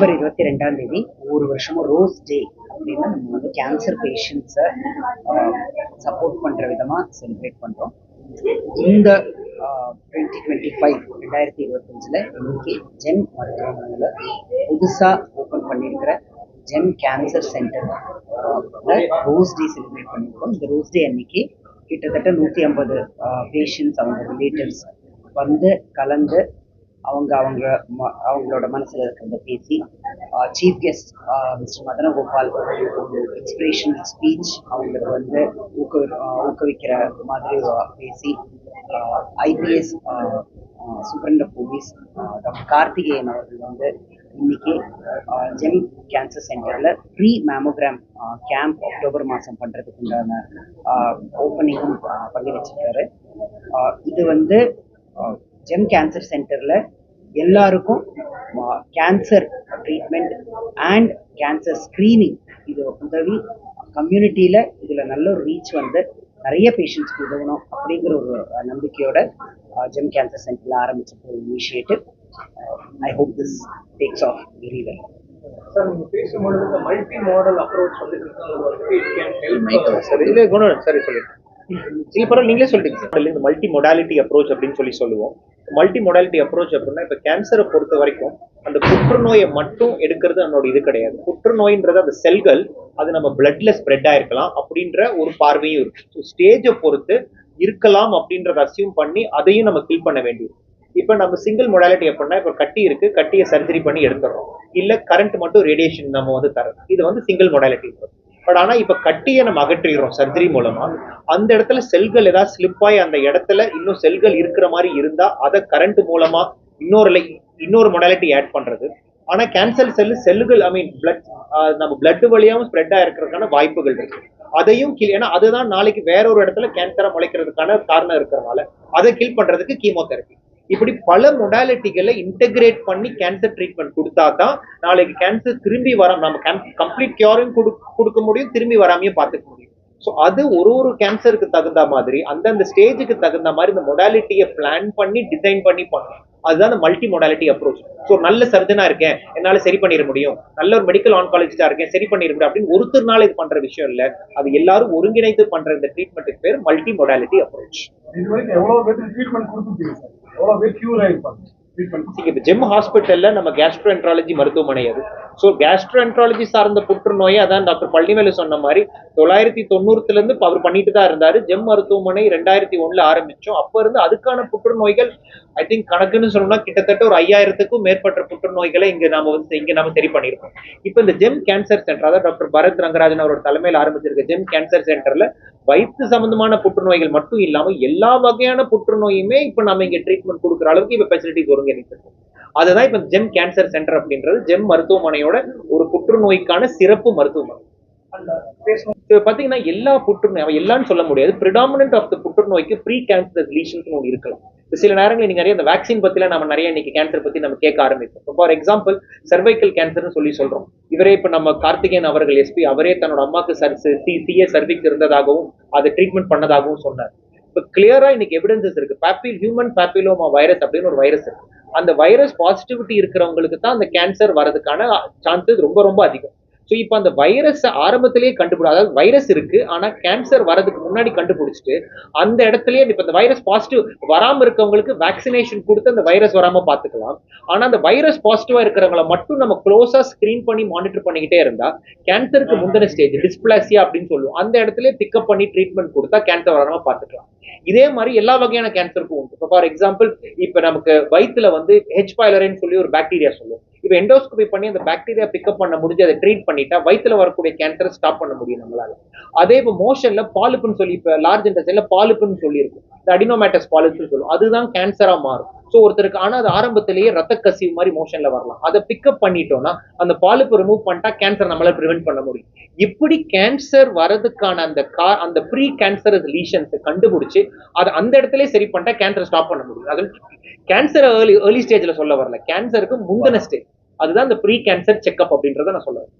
October இருபத்தி ரெண்டாம் தேதி ஒவ்வொரு வருஷமும் ரோஸ் டே அப்படின்னா நம்ம வந்து கேன்சர் பேஷண்ட்ஸை சப்போர்ட் பண்ணுற விதமாக செலிப்ரேட் பண்ணுறோம் இந்த டுவெண்ட்டி டுவெண்ட்டி ஃபைவ் ரெண்டாயிரத்தி இருபத்தஞ்சில் இன்னைக்கு ஜெம் மருத்துவமனையில் புதுசாக ஓப்பன் பண்ணியிருக்கிற GEM cancer centre rose day celebrate பண்ணியிருக்கோம். இந்த ரோஸ் டே அன்னைக்கு கிட்டத்தட்ட நூற்றி ஐம்பது பேஷண்ட்ஸ் அவங்க ரிலேட்டிவ்ஸ் வந்து கலந்து அவங்க அவங்க ம- அவங்களோட மனசுல இருக்கிறத பேசி chief guest mister Madana Gopal inspirational speech அவங்களுக்கு வந்து ஊக்க ஊக்குவிக்கிற மாதிரி பேசி IPS superintendent police doctor Karthikeyan அவர்கள் வந்து இன்னைக்கு ஜெம் கேன்சர் சென்டர்ல ப்ரீ மேமோகிராம் கேம்ப் அக்டோபர் மாதம் பண்றதுக்கு உண்டான ஓப்பனிங்கும் பண்ணி வச்சிருக்காரு. இது வந்து ஜெம் கேன்சர் சென்டர்ல எல்லாருக்கும் cancer treatment and cancer screening இது உதவி கம்யூனிட்டியில இதுல நல்ல ஒரு ரீச் வந்து நிறைய பேஷண்ட்ஸ்க்கு உதவணும் அப்படிங்கிற ஒரு நம்பிக்கையோட ஜெம் கேன்சர் சென்டர்ல ஆரம்பிச்சிருக்க ஒரு initiative I hope this takes off very well multi modal approach வந்து சரி சரி சொல்லிட்டு சில பரவாயில்ல நீங்களே சொல்லிட்டீங்க இந்த மல்டி மொடாலிட்டி அப்ரோச் அப்படின்னு சொல்லி சொல்லுவோம். மல்டி மொடாலிட்டி அப்ரோச் அப்படின்னா இப்போ கேன்சரை பொறுத்த வரைக்கும் அந்த புற்றுநோயை மட்டும் எடுக்கிறது நம்மளோட இது கிடையாது. புற்றுநோயின்றது அந்த செல்கள் அது நம்ம பிளட்ல ஸ்ப்ரெட் ஆயிருக்கலாம் அப்படின்ற ஒரு பார்வையும் இருக்கு. ஸ்டேஜை பொறுத்து இருக்கலாம் அப்படின்றத அசியூம் பண்ணி அதையும் நம்ம கில் பண்ண வேண்டியது இப்போ நம்ம சிங்கிள் மொடாலிட்டி அப்படின்னா இப்போ கட்டி இருக்கு கட்டியை சர்ஜரி பண்ணி எடுத்துடுறோம். இல்லை கரண்ட் மட்டும் ரேடியேஷன் நம்ம வந்து தரோம் இது வந்து சிங்கிள் மொடாலிட்டி பட் ஆனா இப்ப கட்டியை நம்ம அகற்றிடுறோம் சர்ஜரி மூலமா. அந்த இடத்துல செல்கள் ஏதாவது ஸ்லிப்பாகி அந்த இடத்துல இன்னும் செல்கள் இருக்கிற மாதிரி இருந்தா அதை கரண்ட் மூலமா இன்னொரு லை- இன்னொரு மொடாலிட்டி ஆட் பண்றது. ஆனா கேன்சர் செல்லு செல்லுகள் ஐ மீன் பிளட் நம்ம பிளட் வழியாவும் ஸ்ப்ரெட் ஆயிருக்கிறதுக்கான வாய்ப்புகள் இருக்கு. அதையும் கில் ஏன்னா அதுதான் நாளைக்கு வேற ஒரு இடத்துல கேன்சரை முளைக்கிறதுக்கான காரணம் இருக்கிறதுனால அதை கில் பண்றதுக்கு கீமோதெரப்பி இப்படி பல மொடாலிட்டிகளை இன்டெகிரேட் பண்ணி கேன்சர் ட்ரீட்மெண்ட் கொடுத்தா தான் நாளைக்கு கேன்சர் திரும்பி வர நம்ம கம்ப்ளீட் கியூரையும் கொடுக்க முடியும் திரும்பி வராமையும் பார்த்துக்க முடியும். ஸோ அது ஒரு ஒரு கேன்சருக்கு தகுந்த மாதிரி அந்தந்த ஸ்டேஜுக்கு தகுந்த மாதிரி இந்த மொடாலிட்டியை பிளான் பண்ணி டிசைன் பண்ணி பண்ணணும். அதுதான் அந்த மல்டி மொடாலிட்டி அப்ரோச் ஸோ நல்ல சர்ஜனா இருக்கேன் என்னால் சரி பண்ணிட முடியும். நல்ல ஒரு மெடிக்கல் ஆன்காலஜிஸ்டா இருக்கேன் சரி பண்ணிட முடியும் அப்படின்னு ஒருத்தர்னால இது பண்ற விஷயம் இல்ல. அது எல்லாரும் ஒருங்கிணைத்து பண்ற இந்த ட்ரீட்மெண்ட்டுக்கு பேர் மல்டி மொடாலிட்டி அப்ரோச் இது பேர் ஆயிருப்பாங்க? இப்போ ஜெம் ஹாஸ்பிட்டல்ல நம்ம கேஸ்ட்ரோஎன்ட்ராலஜி மருத்துவமனை அது. ஸோ கேஸ்ட்ரோஎன்ட்ராலஜி சார்ந்த புற்றுநோயை அதான் டாக்டர் பழனிவேலு சொன்ன மாதிரி தொள்ளாயிரத்தி தொண்ணூறுல இருந்து அவர் பண்ணிட்டு தான் இருந்தாரு. ஜெம் மருத்துவமனை ரெண்டாயிரத்தி ஒண்ணுல ஆரம்பிச்சோம். அப்ப இருந்து அதுக்கான புற்றுநோய்கள் ஐ திங்க் கணக்குன்னு சொன்னோம்னா கிட்டத்தட்ட ஒரு ஐயாயிரத்துக்கும் மேற்பட்ட புற்றுநோய்களை இங்க நாம வந்து இங்க நாம் சரி பண்ணியிருக்கோம். இப்போ இந்த ஜெம் கேன்சர் சென்டர் அதாவது டாக்டர் பரத் ரங்கராஜன் அவரோட தலைமையில் ஆரம்பிச்சிருக்க ஜெம் கேன்சர் சென்டர்ல வயிற்று சம்பந்தமான புற்றுநோய்கள் மட்டும் இல்லாம எல்லா வகையான புற்றுநோயுமே இப்போ நம்ம இங்க ட்ரீட்மெண்ட் கொடுக்குற அளவுக்கு இப்ப ஃபெசிலிட்டிஸ் ஒருங்கிணைத்திருக்கோம் அதுதான் இப்போ ஜெம் கேன்சர் சென்டர் அப்படின்றது. ஜெம் மருத்துவமனையோட ஒரு புற்றுநோய்க்கான சிறப்பு மருத்துவமனை. பாத்தீங்கன்னா எல்லா புற்றுநோய் எல்லான்னு சொல்ல முடியாது. பிரிடாமினன்ட் ஆஃப் த புற்றுநோய்க்கு ப்ரீ கேன்சர் லீஷன்ஸ் ஒன்று இருக்கலாம். சில நேரங்களில் நீங்க நிறைய இந்த வேக்சின் பத்திலாம் நம்ம நிறைய இன்னைக்கு கேன்சர் பத்தி நம்ம கேட்க ஆரம்பிப்போம். ஃபார் எக்ஸாம்பிள் சர்வைக்கல் கேன்சர்னு சொல்லி சொல்றோம். இவரே இப்ப நம்ம கார்த்திகேயன் அவர்கள் எஸ்பி அவரே தன்னோட அம்மாக்கு சர் சிஏ சர்விக்ஸ் இருந்ததாகவும் அதை ட்ரீட்மெண்ட் பண்ணதாகவும் சொன்னார். இப்போ கிளியரா இன்னைக்கு எவிடன்சஸ் இருக்கு. பாப்பில் ஹியூமன் பேப்பிலோமா வைரஸ் அப்படின்னு ஒரு வைரஸ் இருக்கு. அந்த வைரஸ் பாசிட்டிவிட்டி இருக்கிறவங்களுக்கு தான் அந்த கேன்சர் வரதுக்கான சான்சஸ் ரொம்ப ரொம்ப அதிகம். ஸோ இப்போ அந்த வைரஸ் ஆரம்பத்திலேயே கண்டுபிடி அதாவது வைரஸ் இருக்கு ஆனால் கேன்சர் வரதுக்கு முன்னாடி கண்டுபிடிச்சிட்டு அந்த இடத்துலயே இப்போ இந்த வைரஸ் பாசிட்டிவ் வராமல் இருக்கவங்களுக்கு வேக்சினேஷன் கொடுத்து அந்த வைரஸ் வராம பார்த்துக்கலாம் ஆனால் அந்த வைரஸ் பாசிட்டிவா இருக்கிறவங்கள மட்டும் நம்ம க்ளோஸா ஸ்கிரீன் பண்ணி மானிட்டர் பண்ணிக்கிட்டே இருந்தா கேன்சருக்கு முந்தின ஸ்டேஜ் டிஸ்பிளாசியா அப்படின்னு சொல்லுவோம். அந்த இடத்துல பிக்கப் பண்ணி ட்ரீட்மெண்ட் கொடுத்தா கேன்சர் வராம பார்த்துக்கலாம் இதே மாதிரி எல்லா வகையான கேன்சருக்கும் உண்டு. இப்போ ஃபார் எக்ஸாம்பிள் இப்போ நமக்கு வயிற்றுல வந்து ஹெச் பைலரின்னு சொல்லி ஒரு பாக்டீரியா சொல்லுவோம். இப்போ எண்டோஸ்கோபி பண்ணி அந்த பாக்டீரியா பிக்கப் பண்ண முடிஞ்சு அதை ட்ரீட் பண்ணிட்டா வயிற்றுல வரக்கூடிய கேன்சரை ஸ்டாப் பண்ண முடியும் நம்மளால. அதே இப்போ மோஷன்ல பாலிப்புன்னு சொல்லி இப்போ லார்ஜ் இன்டெஸ்டைன்ல பாலிப்புன்னு சொல்லி இருக்கும் இந்த அடினோமேட்டஸ் பாலிப்னு சொல்லுவோம். அதுதான் கேன்சரா மாறும். ஸோ ஒருத்தருக்கு ஆனா அது ஆரம்பத்திலேயே ரத்த கசிவு மாதிரி மோஷன்ல வரலாம். அதை பிக்கப் பண்ணிட்டோம்னா அந்த பாலிப்பு ரிமூவ் பண்ணிட்டா கேன்சர் நம்மளால ப்ரிவென்ட் பண்ண முடியும். இப்படி கேன்சர் வரதுக்கான அந்த கா அந்த ப்ரீ கேன்சரஸ் லீஷன்ஸ் கண்டுபிடிச்சு அதை அந்த இடத்துல சரி பண்ணிட்டா கேன்சர் ஸ்டாப் பண்ண முடியும். அது கேன்சர் ஏர்லி ஏர்லி ஸ்டேஜ்ல சொல்ல வரல. கேன்சருக்கு முந்தின ஸ்டேஜ் அதுதான் இந்த ப்ரீ கேன்சர் செக்அப் அப்படின்றத நான் சொல்லுவேன்